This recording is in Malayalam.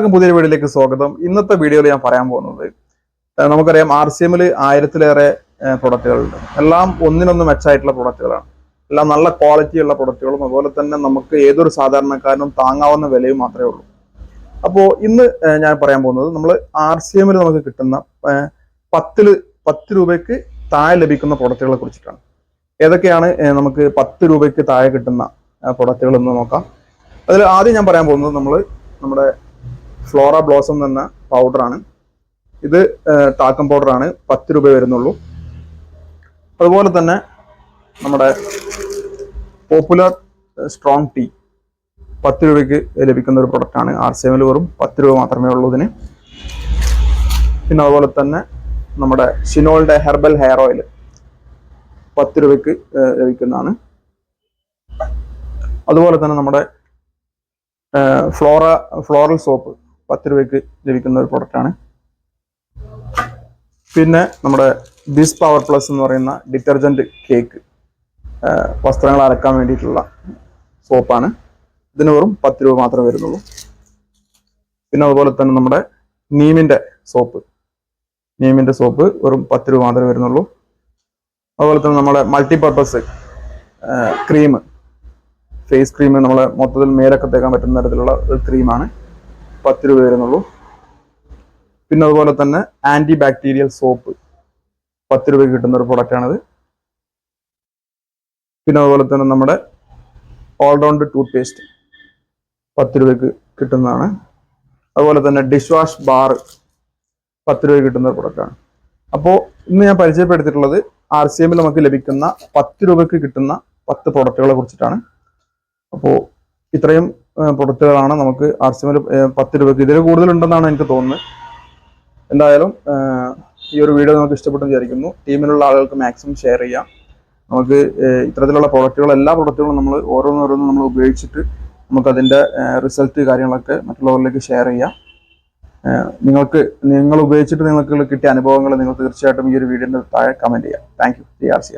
എല്ലാവർക്കും പുതിയൊരു വീഡിയോയിലേക്ക് സ്വാഗതം. ഇന്നത്തെ വീഡിയോയിൽ ഞാൻ പറയാൻ പോകുന്നത് നമുക്കറിയാം ആർ സി എമ്മിൽ ആയിരത്തിലേറെ പ്രൊഡക്റ്റുകളുണ്ട് എല്ലാം ഒന്നിനൊന്ന് മെച്ചായിട്ടുള്ള പ്രൊഡക്റ്റുകളാണ് എല്ലാം നല്ല ക്വാളിറ്റിയുള്ള പ്രൊഡക്റ്റുകളും അതുപോലെ തന്നെ നമുക്ക് ഏതൊരു സാധാരണക്കാരനും താങ്ങാവുന്ന വിലയും മാത്രമേ ഉള്ളൂ. അപ്പോൾ ഇന്ന് ഞാൻ പറയാൻ പോകുന്നത് നമ്മൾ ആർ സി എമ്മിൽ നമുക്ക് കിട്ടുന്ന ഏഹ് പത്തിൽ പത്ത് രൂപയ്ക്ക് താഴെ ലഭിക്കുന്ന പ്രൊഡക്റ്റുകളെ കുറിച്ചിട്ടാണ്. ഏതൊക്കെയാണ് നമുക്ക് പത്ത് രൂപയ്ക്ക് താഴെ കിട്ടുന്ന പ്രൊഡക്റ്റുകൾ എന്ന് നോക്കാം. അതിൽ ആദ്യം ഞാൻ പറയാൻ പോകുന്നത് നമ്മൾ നമ്മുടെ ഫ്ലോറ ബ്ലോസം എന്ന പൗഡറാണ് ഇത് ടാക്കം പൗഡറാണ് പത്ത് രൂപ വരുന്നുള്ളൂ. അതുപോലെ തന്നെ നമ്മുടെ പോപ്പുലർ സ്ട്രോങ് ടീ പത്ത് രൂപയ്ക്ക് ലഭിക്കുന്ന ഒരു പ്രൊഡക്റ്റാണ് ആർ സി എമ്മിൽ വെറും പത്ത് രൂപ മാത്രമേ ഉള്ളൂ ഇതിന്. പിന്നെ അതുപോലെ തന്നെ നമ്മുടെ ഷിനോളിന്റെ ഹെർബൽ ഹെയർ ഓയിൽ പത്ത് രൂപയ്ക്ക് ലഭിക്കുന്നതാണ്. അതുപോലെ തന്നെ നമ്മുടെ ഫ്ലോറ ഫ്ലോറൽ സോപ്പ് പത്ത് രൂപയ്ക്ക് ലഭിക്കുന്ന ഒരു പ്രൊഡക്റ്റാണ് പിന്നെ നമ്മുടെ ബിസ് പവർ പ്ലസ് എന്ന് പറയുന്ന ഡിറ്റർജന്റ് കേക്ക് വസ്ത്രങ്ങൾ അലക്കാൻ വേണ്ടിയിട്ടുള്ള സോപ്പാണ് ഇതിന് വെറും പത്ത് രൂപ മാത്രമേ വരുന്നുള്ളൂ. പിന്നെ അതുപോലെ തന്നെ നമ്മുടെ നീമിന്റെ സോപ്പ് നീമിന്റെ സോപ്പ് വെറും പത്ത് രൂപ മാത്രമേ വരുന്നുള്ളൂ. അതുപോലെ തന്നെ നമ്മുടെ മൾട്ടിപർപ്പസ് ക്രീം ഫേസ് ക്രീം നമ്മളെ മൊത്തത്തിൽ മേലൊക്കെ തേക്കാൻ പറ്റുന്ന തരത്തിലുള്ള ഒരു ക്രീമാണ് പത്ത് രൂപ വരുന്നുള്ളൂ പിന്നെ അതുപോലെ തന്നെ ആന്റി ബാക്ടീരിയൽ സോപ്പ് പത്ത് രൂപയ്ക്ക് കിട്ടുന്ന ഒരു പ്രൊഡക്റ്റാണിത് പിന്നെ അതുപോലെ തന്നെ നമ്മുടെ ഓൾറൗണ്ട് ടൂത്ത് പേസ്റ്റ് പത്ത് രൂപയ്ക്ക് കിട്ടുന്നതാണ്. അതുപോലെ തന്നെ ഡിഷ് വാഷ് ബാർ പത്ത് രൂപയ്ക്ക് കിട്ടുന്ന പ്രൊഡക്റ്റാണ് അപ്പോൾ ഇന്ന് ഞാൻ പരിചയപ്പെടുത്തിയിട്ടുള്ളത് ആർ സി എമ്മിൽ നമുക്ക് ലഭിക്കുന്ന പത്ത് രൂപയ്ക്ക് കിട്ടുന്ന പത്ത് പ്രൊഡക്റ്റുകളെ കുറിച്ചിട്ടാണ്. അപ്പോൾ ഇത്രയും പ്രൊഡക്റ്റുകളാണ് നമുക്ക് ആർ സി എമ്മിൽ പത്ത് രൂപയ്ക്ക് ഇതിൽ കൂടുതലുണ്ടെന്നാണ് എനിക്ക് തോന്നുന്നത്. എന്തായാലും ഈ ഒരു വീഡിയോ നമുക്ക് ഇഷ്ടപ്പെട്ടെന്ന് വിചാരിക്കുന്നു. ടീമിലുള്ള ആളുകൾക്ക് മാക്സിമം ഷെയർ ചെയ്യാം. നമുക്ക് ഇത്തരത്തിലുള്ള പ്രൊഡക്റ്റുകൾ എല്ലാ പ്രൊഡക്റ്റുകളും നമ്മൾ ഓരോന്നോരോന്നും നമ്മൾ ഉപയോഗിച്ചിട്ട് നമുക്കതിന്റെ റിസൾട്ട് കാര്യങ്ങളൊക്കെ മറ്റുള്ളവരിലേക്ക് ഷെയർ ചെയ്യാം. നിങ്ങൾക്ക് നിങ്ങൾ ഉപയോഗിച്ചിട്ട് നിങ്ങൾക്ക് കിട്ടിയ അനുഭവങ്ങൾ നിങ്ങൾ തീർച്ചയായിട്ടും ഈ ഒരു വീഡിയോന്റെ താഴെ കമന്റ് ചെയ്യാം. Thank you D R C